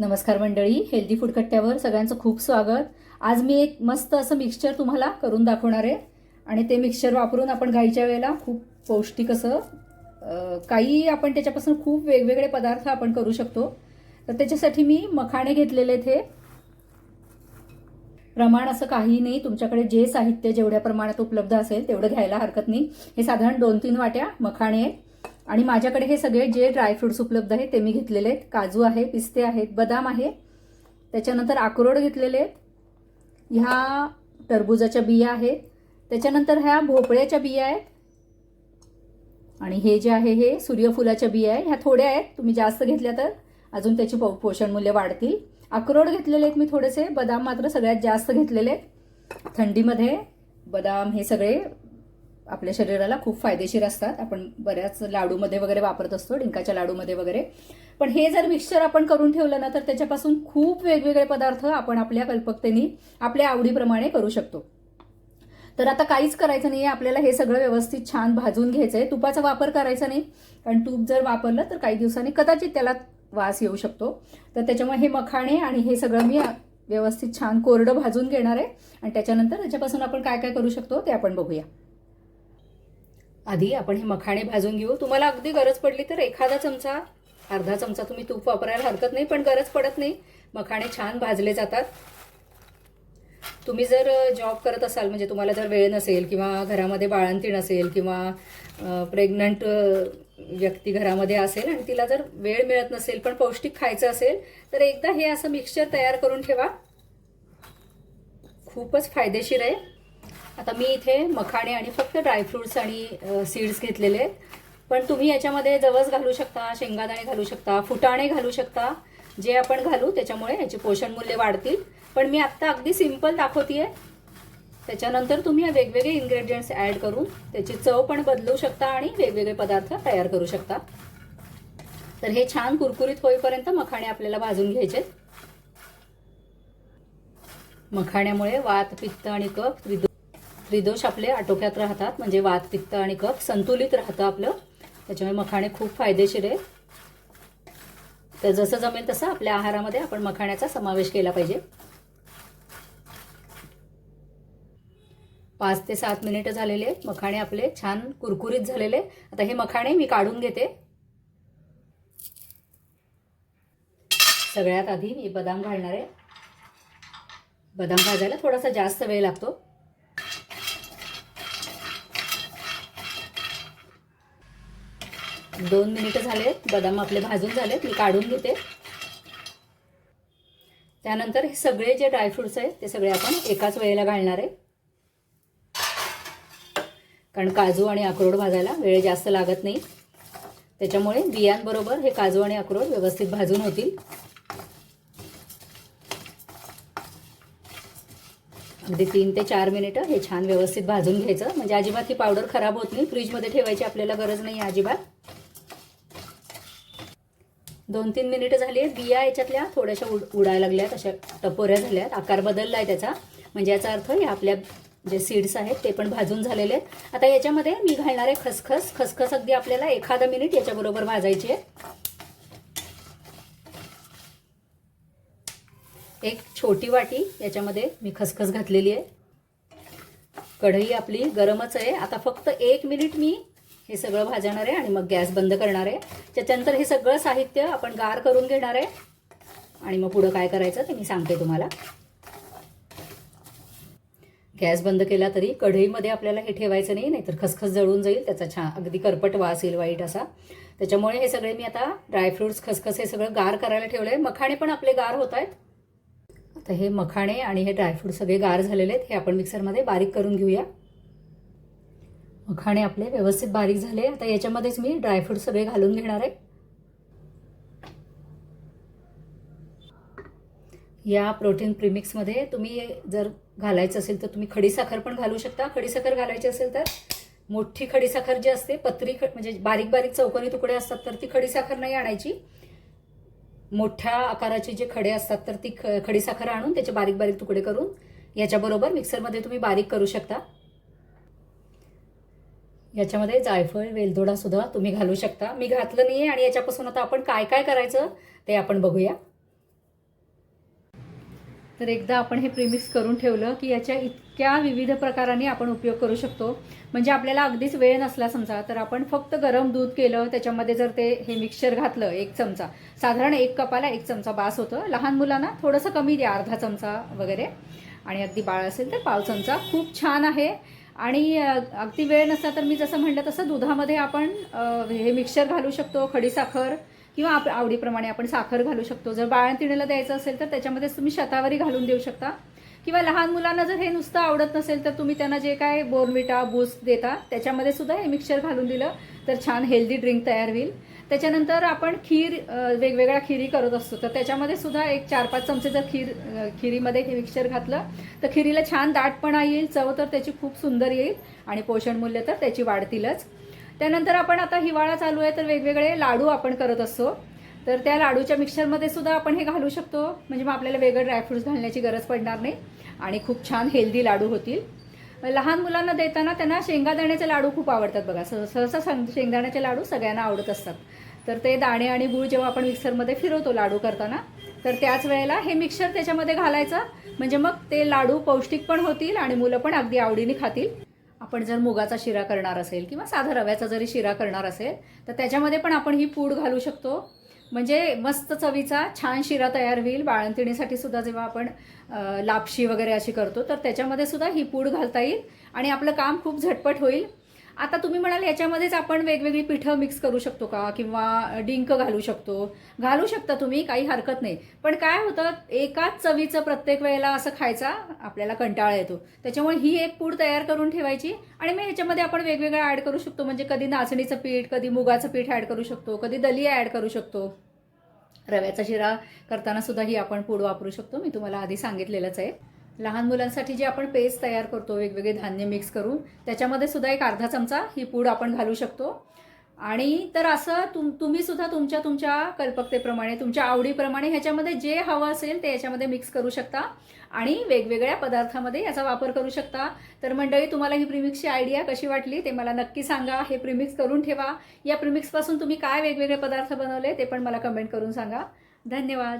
नमस्कार मंडळी healthy food कट्ट्यावर सगळ्यांचं खूप स्वागत. आज मी एक मस्त असं मिक्सचर तुम्हाला करून दाखवणार आहे. आणि ते मिक्सचर वापरून आपण गाईच्या वेळेला खूप पौष्टिक असं काही आपण त्याच्यापासून खूप वेगवेगळे पदार्थ आपण करू शकतो. तर त्याच्यासाठी मी मखाणे घेतलेले ते प्रमाण असं काही नाही तुमच्याकडे जे साहित्य जेवढ्या प्रमाणात उपलब्ध असेल तेवढं घ्यायला हरकत नाही. हे साधारण दोन तीन वाट्या मखाणे आहेत. आणि माझ्याकडे हे सगळे जे ड्रायफ्रुट्स उपलब्ध आहेत ते मी घेतलेले आहेत. काजू आहे पिस्ते आहेत बदाम आहे. त्याच्यानंतर अक्रोड घेतलेले आहेत. ह्या टरबुजाच्या बिया आहेत. त्याच्यानंतर ह्या भोपळ्याच्या बिया आहेत. आणि हे जे आहे हे सूर्यफुलाच्या बिया आहे ह्या थोड्या आहेत. तुम्ही जास्त घेतल्या तर अजून त्याची पो पोषण मूल्य वाढतील. अक्रोड घेतलेले आहेत मी थोडेसे. बदाम मात्र सगळ्यात जास्त घेतलेले आहेत. थंडीमध्ये बदाम हे सगळे आपल्या शरीराला खूप फायदेशीर असतात. आपण बऱ्याच लाडूमध्ये वगैरे वापरत असतो डिंकाच्या लाडूमध्ये वगैरे. पण हे जर मिक्सचर आपण करून ठेवलं ना तर त्याच्यापासून खूप वेगवेगळे पदार्थ आपण आपल्या कल्पकतेने आपल्या आवडीप्रमाणे करू शकतो. तर आता काहीच करायचं नाही आहे आपल्याला हे सगळं व्यवस्थित छान भाजून घ्यायचं आहे तुपाचा वापर करायचा नाही. कारण तूप जर वापरलं तर काही दिवसांनी कदाचित त्याला वास येऊ शकतो. तर त्याच्यामुळे हे मखाणे आणि हे सगळं मी व्यवस्थित छान कोरडं भाजून घेणार आहे. आणि त्याच्यानंतर त्याच्यापासून आपण काय काय करू शकतो ते आपण बघूया. आधी आपण हे मखाणे भाजून घेऊ. तुम्हाला अगदी गरज पडली तर एखादा चमचा अर्धा चमचा तुम्ही तूप वापरायला हरकत नाही पण गरज पडत नाही. मखाणे छान भाजले जातात. तुम्ही जर जॉब करत असाल म्हणजे तुम्हाला जर वेळ नसेल किंवा घरामध्ये बाळंतीण असेल किंवा प्रेग्नंट व्यक्ती घरामध्ये असेल आणि तिला जर वेळ मिळत नसेल पण पौष्टिक खायचं असेल तर एकदा हे असं मिक्सचर तयार करून ठेवा. खूपच फायदेशीर आहे. आता मी इथे मखाणे आणि फक्त ड्रायफ्रुट्स आणि सीड्स घेतलेले आहेत. पण तुम्ही याच्यामध्ये जवस घालू शकता शेंगादाणे घालू शकता फुटाणे घालू शकता. जे आपण घालू त्याच्यामुळे याचे पोषण मूल्य वाढतील. पण मी आत्ता अगदी सिंपल दाखवतीये. त्याच्यानंतर तुम्ही वेगवेगळे इन्ग्रेडियंट्स ॲड करून त्याची चव पण बदलू शकता आणि वेगवेगळे पदार्थ तयार करू शकता. तर हे छान कुरकुरीत होईपर्यंत मखाणे आपल्याला भाजून घ्यायचे मखाण्यामुळे वात पित्त आणि कफ त्रिदो त्रिदोष आपले आटोक्यात राहतात म्हणजे वात पित्त आणि कफ संतुलित राहतं आपलं. त्याच्यामुळे मखाणे खूप फायदेशीर आहे तर जसं जमेल तसं आपल्या आहारामध्ये आपण मखाण्याचा समावेश केला पाहिजे. पाच ते सात मिनिटं झालेले आहेत. मखाणे आपले छान कुरकुरीत झालेले आता हे मखाणे मी काढून घेते. सगळ्यात आधी मी बदाम घालणार आहे. बदाम भाजायला थोडासा जास्त वेळ लागतो. दोन मिनिटं झालेत बदाम आपले भाजून झालेत. मी काढून घेते. त्यानंतर हे सगळे जे ड्रायफ्रुट्स आहेत ते सगळे आपण एकाच वेळेला घालणार आहे. कारण काजू आणि अक्रोड भाजायला वेळ जास्त लागत नाही. त्याच्यामुळे बियांबरोबर हे काजू आणि अक्रोड व्यवस्थित भाजून होतील. अगदी तीन ते चार मिनिटं हे छान व्यवस्थित भाजून घ्यायचं. म्हणजे अजिबात ही पावडर खराब होत नाही. फ्रीजमध्ये ठेवायची आपल्याला गरज नाही अजिबात. दोन तीन मिनिटं झाली आहेत. बिया याच्यातल्या थोड्याशा उड उडायला लागल्यात अशा टपोऱ्या झाल्यात. आकार बदलला आहे त्याचा. म्हणजे याचा अर्थ हे आपल्या जे सीड्स आहेत ते पण भाजून झालेले आहेत. आता याच्यामध्ये मी घालणार आहे खसखस. खसखस अगदी आपल्याला एखादा मिनिट याच्याबरोबर भाजायची आहे. एक छोटी वाटी याच्यामध्ये मी खसखस घातलेली आहे. कढई आपली गरमच आहे. आता फक्त एक मिनिट मी हे सगळं भाजणार आहे आणि मग गॅस बंद करणार आहे. त्याच्यानंतर हे सगळं साहित्य आपण गार करून घेणार आहे. आणि मग पुढं काय करायचं ते मी सांगते तुम्हाला. गॅस बंद केला तरी कढईमध्ये आपल्याला हे ठेवायचं नाही नाहीतर खसखस जळून जाईल त्याचा छान अगदी करपट वास येईल वाईट असा. त्याच्यामुळे हे सगळे मी आता ड्रायफ्रुट्स खसखस हे सगळं गार करायला ठेवलं आहे मखाणे पण आपले गार होत आहेत. आता हे मखाणे आणि हे ड्रायफ्रूट सगळे गार झालेले आहेत. हे आपण मिक्सरमध्ये बारीक करून घेऊया. मखाणे आपले व्यवस्थित बारीक झाले. आता याच्यामध्येच मी ड्रायफ्रूट सगळे घालून घेणार आहे. या प्रोटीन प्रिमिक्समध्ये तुम्ही जर घालायचं असेल तर तुम्ही खडीसाखर पण घालू शकता. खडीसाखर घालायची असेल तर मोठी खडीसाखर जी असते पत्री ख म्हणजे बारीक बारीक चौकोनी तुकडे असतात तर ती खडीसाखर नाही आणायची. मोठ्या आकाराचे जे खडे असतात तर ती ख खडीसाखर आणून त्याचे बारीक बारीक तुकडे करून याच्याबरोबर मिक्सरमध्ये तुम्ही बारीक करू शकता. याच्यामध्ये जायफळ वेलदोडा सुद्धा तुम्ही घालू शकता. मी घातलं नाही आहे आणि याच्यापासून आता आपण काय काय करायचं ते आपण बघूया. तर एकदा आपण हे प्रिमिक्स करून ठेवलं की याच्या इतक्या विविध प्रकाराने आपण उपयोग करू शकतो. म्हणजे आपल्याला अगदीच वेळ नसला समजा तर आपण फक्त गरम दूध केलं त्याच्यामध्ये जर ते हे मिक्सचर घातलं एक चमचा साधारण एक कपाला एक चमचा बास होतं. लहान मुलांना थोडंसं कमी द्या अर्धा चमचा वगैरे. आणि अगदी बाळ असेल तर पाव चमचा. खूप छान आहे. आणि अगदी वेळ नसला तर मी जसं म्हणलं तसं दुधामध्ये आपण हे मिक्सचर घालू शकतो खडीसाखर किंवा आप आवडीप्रमाणे आपण साखर घालू शकतो. जर बाळंतिणीला द्यायचं असेल तर त्याच्यामध्ये तुम्ही शतावरी घालून देऊ शकता. किंवा लहान मुलांना जर हे नुसतं आवडत नसेल तर तुम्ही त्यांना जे काय बोर्नविटा बूस्ट देता त्याच्यामध्ये सुद्धा हे मिक्सचर घालून दिलं तर छान हेल्दी ड्रिंक तयार होईल. त्याच्यानंतर आपण खीर वेगवेगळ्या खिरी करत असतो. तर त्याच्यामध्ये सुद्धा एक चार पाच चमचे जर खीर खिरीमध्ये मिक्सचर घातलं तर खिरीला छान दाटपणा येईल चव तर त्याची खूप सुंदर येईल आणि पोषण मूल्य तर त्याची वाढतीलच. त्यानंतर आपण आता हिवाळा चालू आहे तर वेगवेगळे लाडू आपण करत असतो. तर त्या लाडूच्या मिक्सरमध्ये सुद्धा आपण हे घालू शकतो. म्हणजे मग आपल्याला वेगळं ड्रायफ्रुट्स घालण्याची गरज पडणार नाही. आणि खूप छान हेल्दी लाडू होतील. लहान मुलांना देताना त्यांना शेंगादाण्याचे लाडू खूप आवडतात बघा. सहसा सांग शेंगदाण्याचे लाडू सगळ्यांना आवडत असतात. तर ते दाणे आणि गूळ जेव्हा आपण मिक्सरमध्ये फिरवतो लाडू करताना तर त्याच वेळेला हे मिक्सर त्याच्यामध्ये घालायचं. म्हणजे मग ते लाडू पौष्टिक पण होतील आणि मुलं पण अगदी आवडीने खातील. आपण जर मुगाचा शिरा करणार असेल किंवा साधा रव्याचा जरी शिरा करणार असेल तर त्याच्यामध्ये पण आपण ही पूड घालू शकतो. म्हणजे मस्त चवीचा छान शिरा तयार होईल. बाळंतिणीसाठी सुद्धा जेव्हा आपण लापशी वगैरे अशी करतो तर त्याच्यामध्ये सुद्धा ही पूड घालता येईल. आणि आपलं काम खूप झटपट होईल. आता तुम्ही म्हणाल याच्यामध्येच आपण वेगवेगळी पिठं मिक्स करू शकतो का? किंवा डिंक घालू शकतो. घालू शकता तुम्ही काही हरकत नाही. पण काय होतं एकाच चवीचं प्रत्येक वेळेला असं खायचा आपल्याला कंटाळा येतो. त्याच्यामुळे ही एक पूड तयार करून ठेवायची आणि मग ह्याच्यामध्ये आपण वेगवेगळं ॲड करू शकतो. म्हणजे कधी नाचणीचं पीठ कधी मुगाचं पीठ ॲड करू शकतो कधी दलिया ॲड करू शकतो. रव्याचा शिरा करताना सुद्धा ही आपण पूड वापरू शकतो. मी तुम्हाला आधी सांगितलेलंच आहे. लहान मुलांसाठी जे आपण पेस्ट तयार करतो वेगवेगळे धान्य मिक्स करून त्याच्यामध्ये सुद्धा एक अर्धा चमचा ही पूड आपण घालू शकतो. आणि तर असं तुम तुम्ही सुद्धा तुमच्या तुमच्या कल्पकतेप्रमाणे तुमच्या आवडीप्रमाणे ह्याच्यामध्ये जे हवं असेल ते याच्यामध्ये मिक्स करू शकता. आणि वेगवेगळ्या पदार्थामध्ये याचा वापर करू शकता. तर मंडळी तुम्हाला ही प्रिमिक्सची आयडिया कशी वाटली ते मला नक्की सांगा. हे प्रिमिक्स करून ठेवा. या प्रिमिक्सपासून तुम्ही काय वेगवेगळे पदार्थ बनवले ते पण मला कमेंट करून सांगा. धन्यवाद.